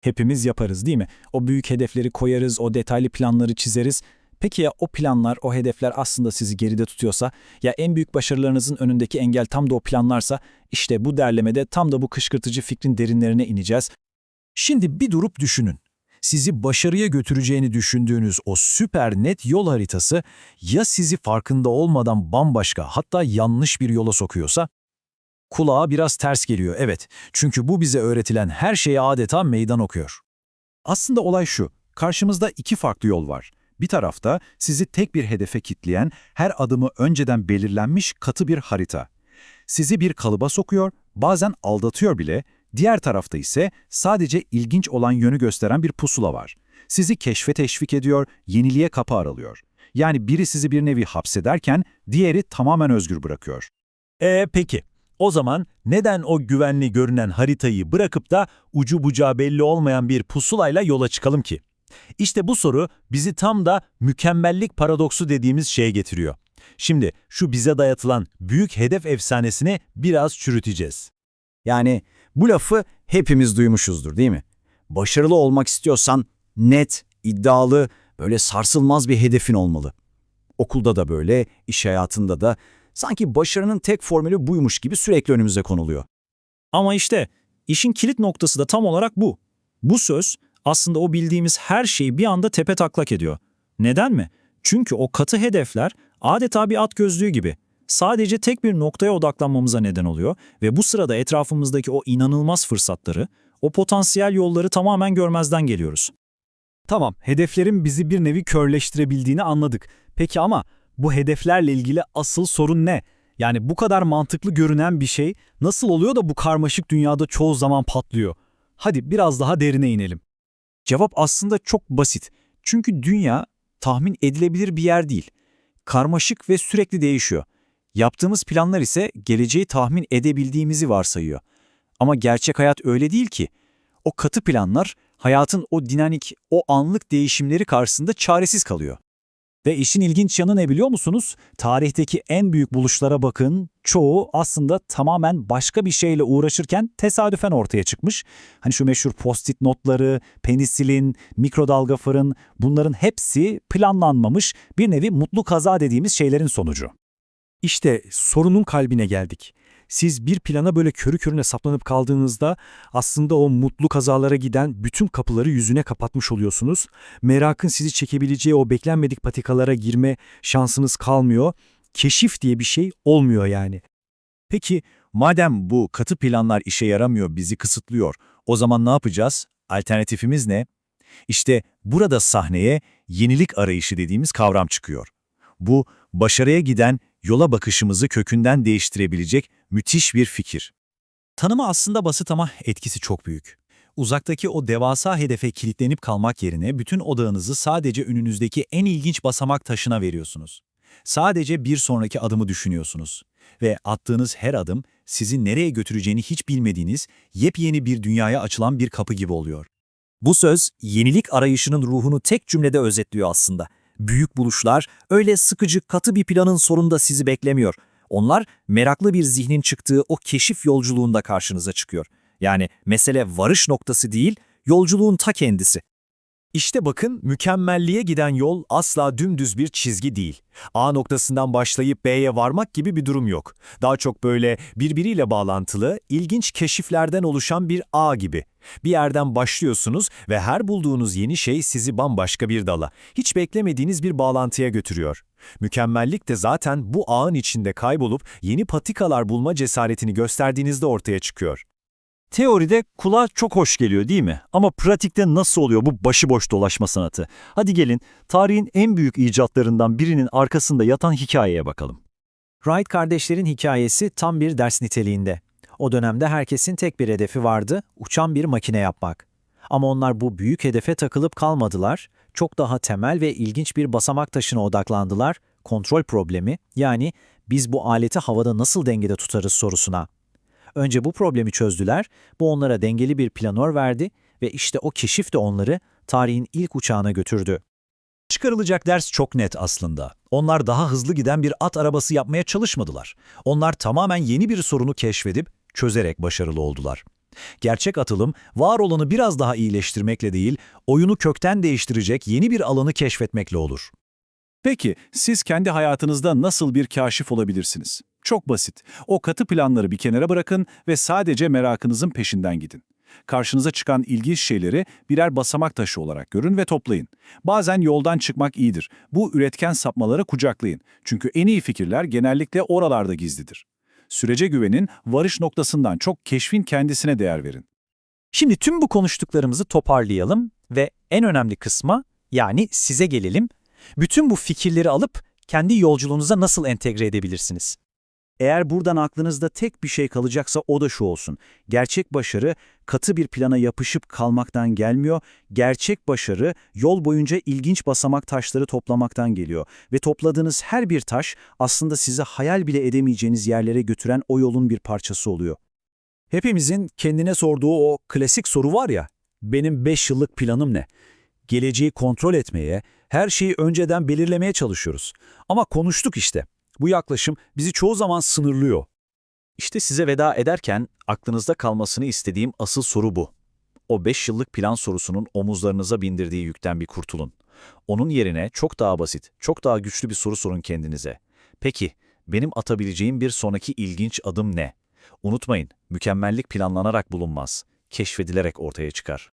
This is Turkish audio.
Hepimiz yaparız değil mi? O büyük hedefleri koyarız, o detaylı planları çizeriz. Peki ya o planlar, o hedefler aslında sizi geride tutuyorsa, ya en büyük başarılarınızın önündeki engel tam da o planlarsa, işte bu derlemede tam da bu kışkırtıcı fikrin derinlerine ineceğiz. Şimdi bir durup düşünün. Sizi başarıya götüreceğini düşündüğünüz o süper net yol haritası ya sizi farkında olmadan bambaşka hatta yanlış bir yola sokuyorsa? Kulağa biraz ters geliyor evet. Çünkü bu bize öğretilen her şeye adeta meydan okuyor. Aslında olay şu, karşımızda iki farklı yol var. Bir tarafta sizi tek bir hedefe kitleyen, her adımı önceden belirlenmiş katı bir harita. Sizi bir kalıba sokuyor, bazen aldatıyor bile, diğer tarafta ise sadece ilginç olan yönü gösteren bir pusula var. Sizi keşfe teşvik ediyor, yeniliğe kapı aralıyor. Yani biri sizi bir nevi hapsederken diğeri tamamen özgür bırakıyor. E peki, o zaman neden o güvenli görünen haritayı bırakıp da ucu bucağı belli olmayan bir pusulayla yola çıkalım ki? İşte bu soru bizi tam da mükemmellik paradoksu dediğimiz şeye getiriyor. Şimdi şu bize dayatılan büyük hedef efsanesini biraz çürüteceğiz. Yani bu lafı hepimiz duymuşuzdur değil mi? Başarılı olmak istiyorsan net, iddialı, böyle sarsılmaz bir hedefin olmalı. Okulda da böyle, iş hayatında da sanki başarının tek formülü buymuş gibi sürekli önümüze konuluyor. Ama işte işin kilit noktası da tam olarak bu. Bu söz aslında o bildiğimiz her şeyi bir anda tepe taklak ediyor. Neden mi? Çünkü o katı hedefler adeta bir at gözlüğü gibi. Sadece tek bir noktaya odaklanmamıza neden oluyor ve bu sırada etrafımızdaki o inanılmaz fırsatları, o potansiyel yolları tamamen görmezden geliyoruz. Tamam, hedeflerin bizi bir nevi körleştirebildiğini anladık. Peki ama bu hedeflerle ilgili asıl sorun ne? Yani bu kadar mantıklı görünen bir şey nasıl oluyor da bu karmaşık dünyada çoğu zaman patlıyor? Hadi biraz daha derine inelim. Cevap aslında çok basit. Çünkü dünya tahmin edilebilir bir yer değil. Karmaşık ve sürekli değişiyor. Yaptığımız planlar ise geleceği tahmin edebildiğimizi varsayıyor. Ama gerçek hayat öyle değil ki. O katı planlar hayatın o dinamik, o anlık değişimleri karşısında çaresiz kalıyor. Ve işin ilginç yanı ne biliyor musunuz? Tarihteki en büyük buluşlara bakın, çoğu aslında tamamen başka bir şeyle uğraşırken tesadüfen ortaya çıkmış. Hani şu meşhur post-it notları, penisilin, mikrodalga fırın bunların hepsi planlanmamış bir nevi mutlu kaza dediğimiz şeylerin sonucu. İşte sorunun kalbine geldik. Siz bir plana böyle körü körüne saplanıp kaldığınızda aslında o mutlu kazalara giden bütün kapıları yüzüne kapatmış oluyorsunuz. Merakın sizi çekebileceği o beklenmedik patikalara girme şansınız kalmıyor. Keşif diye bir şey olmuyor yani. Peki madem bu katı planlar işe yaramıyor, bizi kısıtlıyor, o zaman ne yapacağız? Alternatifimiz ne? İşte burada sahneye yenilik arayışı dediğimiz kavram çıkıyor. Bu, başarıya giden yola bakışımızı kökünden değiştirebilecek müthiş bir fikir. Tanımı aslında basit ama etkisi çok büyük. Uzaktaki o devasa hedefe kilitlenip kalmak yerine bütün odağınızı sadece önünüzdeki en ilginç basamak taşına veriyorsunuz. Sadece bir sonraki adımı düşünüyorsunuz. Ve attığınız her adım sizi nereye götüreceğini hiç bilmediğiniz yepyeni bir dünyaya açılan bir kapı gibi oluyor. Bu söz yenilik arayışının ruhunu tek cümlede özetliyor aslında. Büyük buluşlar öyle sıkıcı katı bir planın sonunda sizi beklemiyor. Onlar meraklı bir zihnin çıktığı o keşif yolculuğunda karşınıza çıkıyor. Yani mesele varış noktası değil, yolculuğun ta kendisi. İşte bakın mükemmelliğe giden yol asla dümdüz bir çizgi değil. A noktasından başlayıp B'ye varmak gibi bir durum yok. Daha çok böyle birbiriyle bağlantılı, ilginç keşiflerden oluşan bir ağ gibi. Bir yerden başlıyorsunuz ve her bulduğunuz yeni şey sizi bambaşka bir dala, hiç beklemediğiniz bir bağlantıya götürüyor. Mükemmellik de zaten bu ağın içinde kaybolup yeni patikalar bulma cesaretini gösterdiğinizde ortaya çıkıyor. Teoride kulağa çok hoş geliyor değil mi? Ama pratikte nasıl oluyor bu başıboş dolaşma sanatı? Hadi gelin tarihin en büyük icatlarından birinin arkasında yatan hikayeye bakalım. Wright kardeşlerin hikayesi tam bir ders niteliğinde. O dönemde herkesin tek bir hedefi vardı, uçan bir makine yapmak. Ama onlar bu büyük hedefe takılıp kalmadılar, çok daha temel ve ilginç bir basamak taşına odaklandılar, kontrol problemi, yani biz bu aleti havada nasıl dengede tutarız sorusuna. Önce bu problemi çözdüler, bu onlara dengeli bir planör verdi ve işte o keşif de onları tarihin ilk uçağına götürdü. Çıkarılacak ders çok net aslında. Onlar daha hızlı giden bir at arabası yapmaya çalışmadılar. Onlar tamamen yeni bir sorunu keşfedip çözerek başarılı oldular. Gerçek atılım, var olanı biraz daha iyileştirmekle değil, oyunu kökten değiştirecek yeni bir alanı keşfetmekle olur. Peki, siz kendi hayatınızda nasıl bir kaşif olabilirsiniz? Çok basit. O katı planları bir kenara bırakın ve sadece merakınızın peşinden gidin. Karşınıza çıkan ilginç şeyleri birer basamak taşı olarak görün ve toplayın. Bazen yoldan çıkmak iyidir. Bu üretken sapmaları kucaklayın. Çünkü en iyi fikirler genellikle oralarda gizlidir. Sürece güvenin, varış noktasından çok keşfin kendisine değer verin. Şimdi tüm bu konuştuklarımızı toparlayalım ve en önemli kısma yani size gelelim. Bütün bu fikirleri alıp kendi yolculuğunuza nasıl entegre edebilirsiniz? Eğer buradan aklınızda tek bir şey kalacaksa o da şu olsun. Gerçek başarı katı bir plana yapışıp kalmaktan gelmiyor. Gerçek başarı yol boyunca ilginç basamak taşları toplamaktan geliyor. Ve topladığınız her bir taş aslında sizi hayal bile edemeyeceğiniz yerlere götüren o yolun bir parçası oluyor. Hepimizin kendine sorduğu o klasik soru var ya, benim 5 yıllık planım ne? Geleceği kontrol etmeye, her şeyi önceden belirlemeye çalışıyoruz. Ama konuştuk işte. Bu yaklaşım bizi çoğu zaman sınırlıyor. İşte size veda ederken aklınızda kalmasını istediğim asıl soru bu. O 5 yıllık plan sorusunun omuzlarınıza bindirdiği yükten bir kurtulun. Onun yerine çok daha basit, çok daha güçlü bir soru sorun kendinize. Peki, benim atabileceğim bir sonraki ilginç adım ne? Unutmayın, mükemmellik planlanarak bulunmaz, keşfedilerek ortaya çıkar.